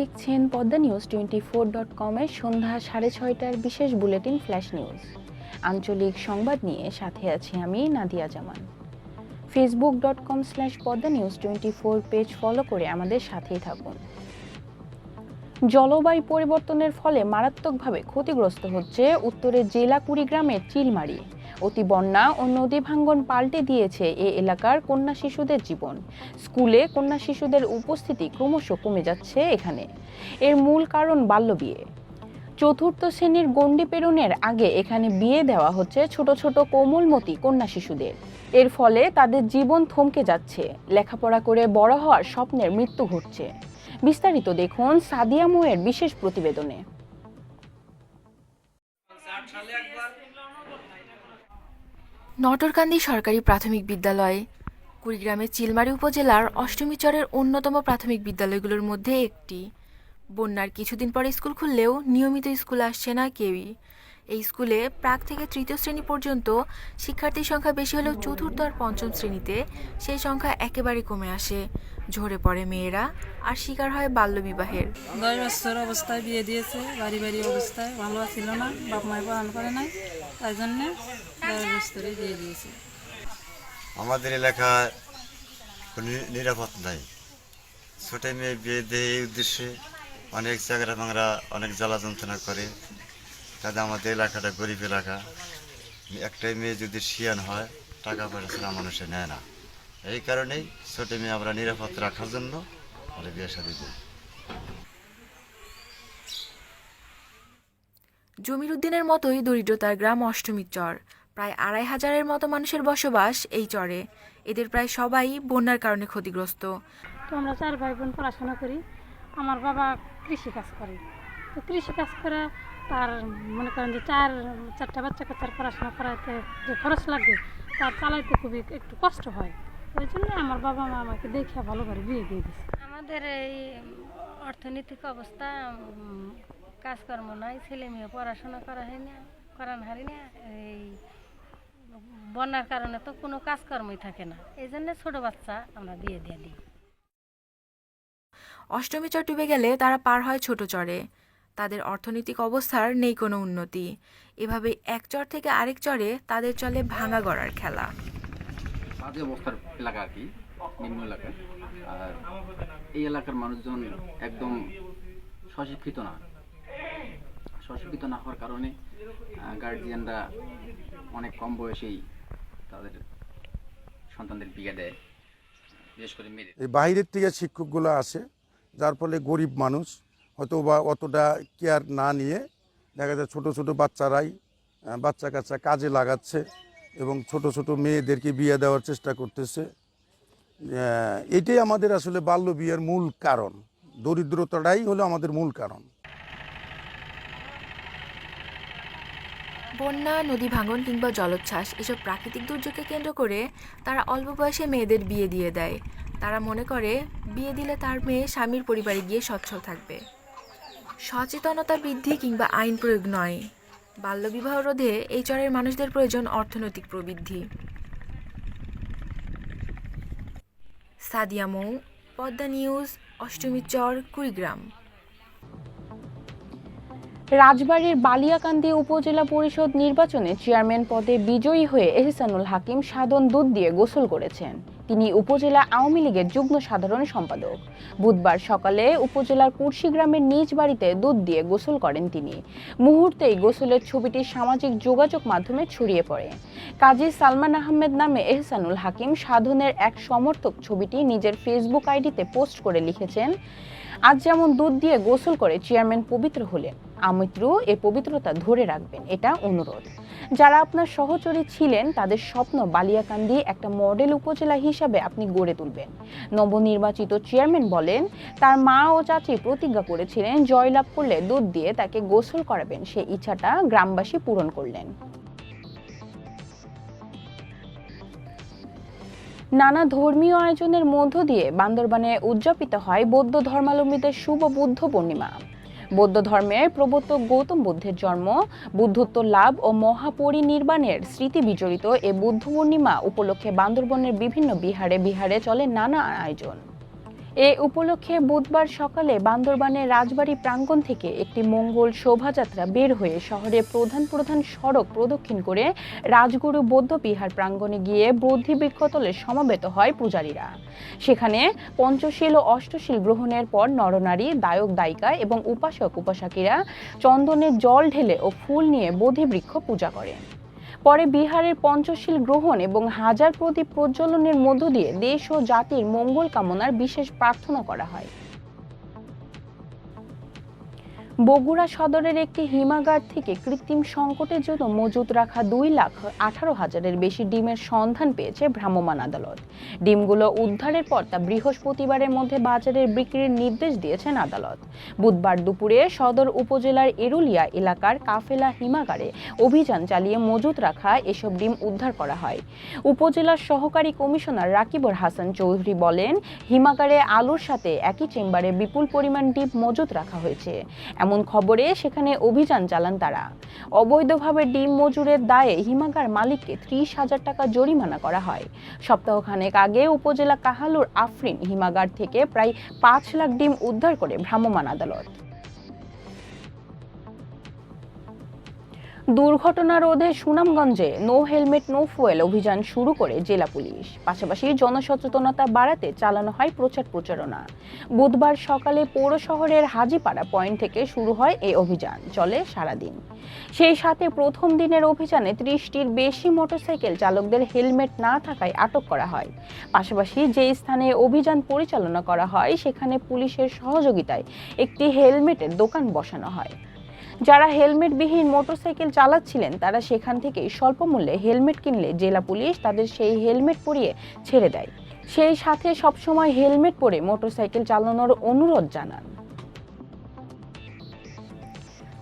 দেখছেন Padma news twenty four dot কমের সন্ধ্যা সাড়ে ছয়টার বিশেষ বুলেটিন ফ্ল্যাশ নিউজ। আঞ্চলিক সংবাদ নিয়ে সাথে আছি আমি Nadia Zaman. Facebook dot com slash Padma news twenty four page follow করে আমাদের সাথেই থাকুন। জলবায়ু পরিবর্তনের ফলে মারাত্মকভাবে ক্ষতিগ্রস্ত হচ্ছে উত্তরের জেলা কুড়িগ্রামের চিলমারি। অতি বন্যা ও নদী ভাঙ্গন পাল্টে দিয়েছে এ এলাকার কন্যা শিশুদের জীবন। স্কুলে কন্যা শিশুদের উপস্থিতি ক্রমশ কমে যাচ্ছে এখানে। এর মূল কারণ বাল্যবিয়ে চতুর্থ শ্রেণির গণ্ডি পেরনের আগে এখানে বিয়ে দেওয়া হচ্ছে ছোট ছোট কোমলমতি কন্যা শিশুদের। এর ফলে তাদের জীবন থমকে যাচ্ছে। লেখাপড়া করে বড় হওয়ার স্বপ্নের মৃত্যু ঘটছে। বিস্তারিত দেখুন সাদিয়া মোয়ের বিশেষ প্রতিবেদনে। নটরকান্দি সরকারি প্রাথমিক বিদ্যালয়। কুড়িগ্রামের চিলমারি উপজেলার অষ্টমীচরের অন্যতম প্রাথমিক বিদ্যালয়গুলোর মধ্যে একটি। বন্যার কিছুদিন পরে স্কুল খুললেও নিয়মিত স্কুল আসছে না কেউই। এই স্কুলে প্রাক থেকে তৃতীয় শ্রেণি পর্যন্ত শিক্ষার্থীর সংখ্যা বেশি হলেও চতুর্থ আর পঞ্চম শ্রেণীতে সেই সংখ্যা একেবারে কমে আসে। ঝরে পড়ে মেয়েরা, আর শিকার হয় বাল্যবিবাহের। দশ অবস্থায় বিয়ে দিয়েছে, বাড়ি বাড়ি অবস্থায়। ভালো ছিল না বাপ মায় পালন করে নাই, তাই জন্যে দিয়েছে। আমাদের এলাকায় কোনো নিরাপদ নাই। ছোট মেয়ে বিয়ে দেয় এই উদ্দেশ্যে অনেক চাকরা বাংরা অনেক জ্বালা যন্ত্রণা করে। তাতে আমাদের এলাকাটা গরিব এলাকা। একটাই মেয়ে যদি শিয়ান হয় টাকা পয়সা ছাড়া মানুষে নেয় না। এই কারণেই ছোট মেয়ে আমরা নিরাপদ রাখার জন্য আমরা বিয়ে শাদি করি। জমির উদ্দিনের মতোই দরিদ্রতার গ্রাম অষ্টমীর চর। প্রায় আড়াই হাজারের মতো মানুষের বসবাস এই চরে। এদের প্রায় সবাই বন্যার কারণে ক্ষতিগ্রস্ত। তো আমরা চার ভাই বোন পড়াশোনা করি। আমার বাবা কৃষি কাজ করে। তো কৃষি কাজ করে তার মনে করেন যে চার চারটা বাচ্চা কাচ্চার পড়াশোনা করাতে যে খরচ লাগে তার চালাইতে খুবই একটু কষ্ট হয়। ওই জন্য আমার বাবা মা আমাকে দেখে ভালো করে বিয়ে দিয়ে দিচ্ছে আমাদের এই অর্থনৈতিক অবস্থা কাজকর্ম নাই ছেলে মেয়ে পড়াশোনা করা হয় না করান হারি না। বন্যার কারণে তো কোনো কাজকর্মই থাকে না। এই জন্য ছোটো বাচ্চা আমরা বিয়ে দিয়ে দিই। অষ্টমী চর ডুবে গেলে তারা পার হয় ছোট চরে। তাদের অর্থনৈতিক অবস্থার নেই কোনো উন্নতি। এভাবে এক চর থেকে আরেক চরে তাদের চলে ভাঙা গড়ার খেলা। বাজে অবস্থার এলাকা আর কি নিম্ন এলাকা। আর এই এলাকার মানুষজন একদম স্বশিক্ষিত না। স্বশিক্ষিত না হওয়ার কারণে গার্জিয়ানরা অনেক কম বয়সেই তাদের সন্তানদের বিয়ে দেয় বিশেষ করে মেয়েদের। এই বাইরের থেকে শিক্ষকগুলো আসে, যার ফলে গরিব মানুষ হয়তো বা অতটা কেয়ার না নিয়ে দেখা যায় ছোট ছোট বাচ্চারাই বাচ্চা কাচ্চা কাজে লাগাচ্ছে এবং ছোট ছোট মেয়েদেরকে বিয়ে দেওয়ার চেষ্টা করতেছে। এটাই আমাদের আসলে বাল্য বিয়ের মূল কারণ। দরিদ্রতাটাই হলো আমাদের মূল কারণ। বন্যা, নদী ভাঙন কিংবা জলোচ্ছ্বাস এসব প্রাকৃতিক দুর্যোগকে কেন্দ্র করে তারা অল্প বয়সে মেয়েদের বিয়ে দিয়ে দেয়। তারা মনে করে, বিয়ে দিলে তার মেয়ে স্বামীর পরিবারে গিয়ে সচ্ছল থাকবে। সচেতনতা বৃদ্ধি কিংবা আইন প্রয়োগ নয়। বাল্যবিবাহ রোধে এই চরের মানুষদের প্রয়োজন অর্থনৈতিক প্রবৃদ্ধি। সাদিয়া মৌ, পদ্মা নিউজ অষ্টমী চর, কুড়িগ্রাম। রাজবাড়ীর বালিয়াকান্দি উপজেলা পরিষদ নির্বাচনে চেয়ারম্যান পদে বিজয়ী হয়ে এহসানুল হাকিম সাধন দুধ দিয়ে গোসল করেছেন। তিনি উপজেলা আওয়ামী লীগের যুগ্ম সাধারণ সম্পাদক। বুধবার সকালে উপজেলার কুর্শি গ্রামের নিজ বাড়িতে দুধ দিয়ে গোসল করেন তিনি। মুহূর্তেই গোসলের ছবিটি সামাজিক যোগাযোগ মাধ্যমে ছড়িয়ে পড়ে। কাজী সালমান আহমেদ নামে এহসানুল হাকিম সাধনের এক সমর্থক ছবিটি নিজের ফেসবুক আইডিতে পোস্ট করে লিখেছেন আজ যেমন দুধ দিয়ে গোসল করে চেয়ারম্যান পবিত্র হলেন আমিত্রু এ পবিত্রতা ধরে রাখবেন, এটা অনুরোধ। যারা আপনার সহচরী ছিলেন, তাদের স্বপ্ন বালিয়াকান্দি একটা মডেল উপজেলা হিসাবে আপনি গড়ে তুলবেন। নবনির্বাচিত চেয়ারম্যান বলেন, তার মা ও চাচি প্রতিজ্ঞা করেছিলেন, জয়লাভ করলে দুধ দিয়ে তাকে গোসল করাবেন সেই ইচ্ছাটা গ্রামবাসী পূরণ করলেন। নানা ধর্মীয় আয়োজনের মধ্য দিয়ে বান্দরবানে উদযাপিত হয় বৌদ্ধ ধর্মাবলম্বীদের শুভ বুদ্ধ পূর্ণিমা। বৌদ্ধ ধর্মের প্রবর্তক গৌতম বুদ্ধের জন্ম, বুদ্ধত্ব লাভ ও মহাপরিনির্বাণের স্মৃতি বিজড়িত এ বুদ্ধ পূর্ণিমা উপলক্ষে বান্দরবনের বিভিন্ন বিহারে বিহারে চলে নানা আয়োজন। এ উপলক্ষে বুধবার সকালে বান্দরবানের রাজবাড়ী প্রাঙ্গণ থেকে একটি মঙ্গল শোভাযাত্রা বের হয়ে শহরের প্রধান প্রধান সড়ক প্রদক্ষিণ করে রাজগুরু বৌদ্ধ বিহার প্রাঙ্গণে গিয়ে বৌদ্ধি বৃক্ষতলে সমাবেত হয় পূজারীরা। সেখানে পঞ্চশীল ও অষ্টশীল গ্রহণের পর নরনারী, দায়ক দায়িকা এবং উপাসক উপাসকেরা চন্দনের জল ঢেলে ও ফুল নিয়ে বোধি বৃক্ষ পূজা করেন। পরে বিহারের পঞ্চশীল গ্রহণ এবং হাজার প্রদীপ প্রজ্বলনের মধ্য দিয়ে দেশ ও জাতির মঙ্গল কামনার বিশেষ প্রার্থনা করা হয়। বগুড়া সদরের একটি হিমাগার থেকে কৃত্রিম সংকটের জন্য মজুত রাখা দুই লাখ আঠারো হাজারের বেশি ডিমের সন্ধান পেয়েছে ভ্রাম্যমাণ আদালত। ডিমগুলো উদ্ধারের পর তা বৃহস্পতিবারের মধ্যে বাজারে বিক্রির নির্দেশ দিয়েছেন আদালত। বুধবার দুপুরে সদর উপজেলার এরুলিয়া এলাকার কাফেলা হিমাগারে অভিযান চালিয়ে মজুত রাখা এসব ডিম উদ্ধার করা হয়। উপজেলার সহকারী কমিশনার রাকিবর হাসান চৌধুরী বলেন, হিমাগারে আলুর সাথে একই চেম্বারে বিপুল পরিমাণ ডিম মজুত রাখা হয়েছে। এমন খবরে সেখানে অভিযান চালান তারা। অবৈধভাবে ডিম মজুরের দায়ে হিমাগার মালিককে ত্রিশ হাজার টাকা জরিমানা করা হয়। সপ্তাহখানেক আগে উপজেলা কাহালুর আফরিন হিমাগার থেকে প্রায় পাঁচ লাখ ডিম উদ্ধার করে ভ্রাম্যমাণ আদালত। দুর্ঘটনা রোধে সুনামগঞ্জে নো হেলমেট, নো ফুয়েল অভিযান শুরু করে জেলা পুলিশ। পাশাপাশি জনসচেতনতা বাড়াতে চালানো হয় প্রচার প্রচারণা। বুধবার সকালে পৌর শহরের হাজিপাড়া পয়েন্ট থেকে শুরু হয় এই অভিযান, চলে সারাদিন। সেই সাথে প্রথম দিনের অভিযানে ত্রিশটির বেশি মোটরসাইকেল চালকদের হেলমেট না থাকায় আটক করা হয়। পাশাপাশি যে স্থানে অভিযান পরিচালনা করা হয়, সেখানে পুলিশের সহযোগিতায় একটি হেলমেটের দোকান বসানো হয়। যারা হেলমেটবিহীন মোটরসাইকেল চালাচ্ছিলেন, তারা সেখান থেকে স্বল্প মূল্যে হেলমেট কিনলে জেলা পুলিশ তাদের সেই হেলমেট পরিয়ে ছেড়ে দেয়। সেই সাথে সবসময় হেলমেট পরে মোটরসাইকেল চালানোর অনুরোধ জানান।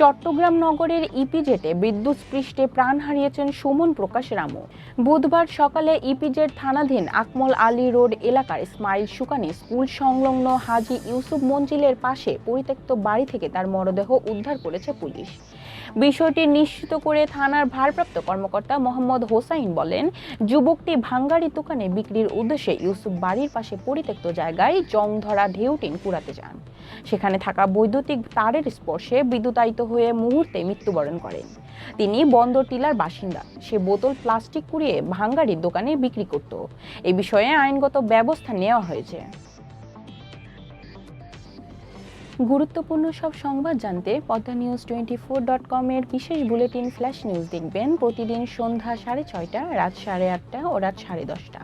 চট্টগ্রাম নগরের ইপিজেটে বিদ্যুৎস্পৃষ্টে প্রাণ হারিয়েছেন সুমন প্রকাশ রামু। বুধবার সকালে ইপিজেট থানাধীন আকমল আলী রোড এলাকার স্মাইল সুকানি স্কুল সংলগ্ন হাজি ইউসুফ মঞ্জিলের পাশে পরিত্যক্ত বাড়ি থেকে তার মরদেহ উদ্ধার করেছে পুলিশ। বিষয়টি নিশ্চিত করে থানার ভারপ্রাপ্ত কর্মকর্তা মোহাম্মদ হোসাইন বলেন, যুবকটি ভাঙ্গারি দোকানে বিক্রির উদ্দেশ্যে ইউসুফ বাড়ির পাশে পরিত্যক্ত জায়গায় জং ধরা ঢেউটিন কুড়াতে যান। সেখানে থাকা বৈদ্যুতিক তারের স্পর্শে বিদ্যুতায়িত হয়ে মুহূর্তে মৃত্যুবরণ করেন। তিনি বন্দর টিলার বাসিন্দা। সে বোতল প্লাস্টিক কুড়িয়ে ভাঙ্গারির দোকানে বিক্রি করত। এ বিষয়ে আইনগত ব্যবস্থা নেওয়া হয়েছে। গুরুত্বপূর্ণ সব সংবাদ জানতে Padma news twenty four dot কমের বিশেষ বুলেটিন ফ্ল্যাশ নিউজ দেখবেন প্রতিদিন সন্ধ্যা সাড়ে ছয়টা, রাত সাড়ে আটটা ও রাত সাড়ে দশটা।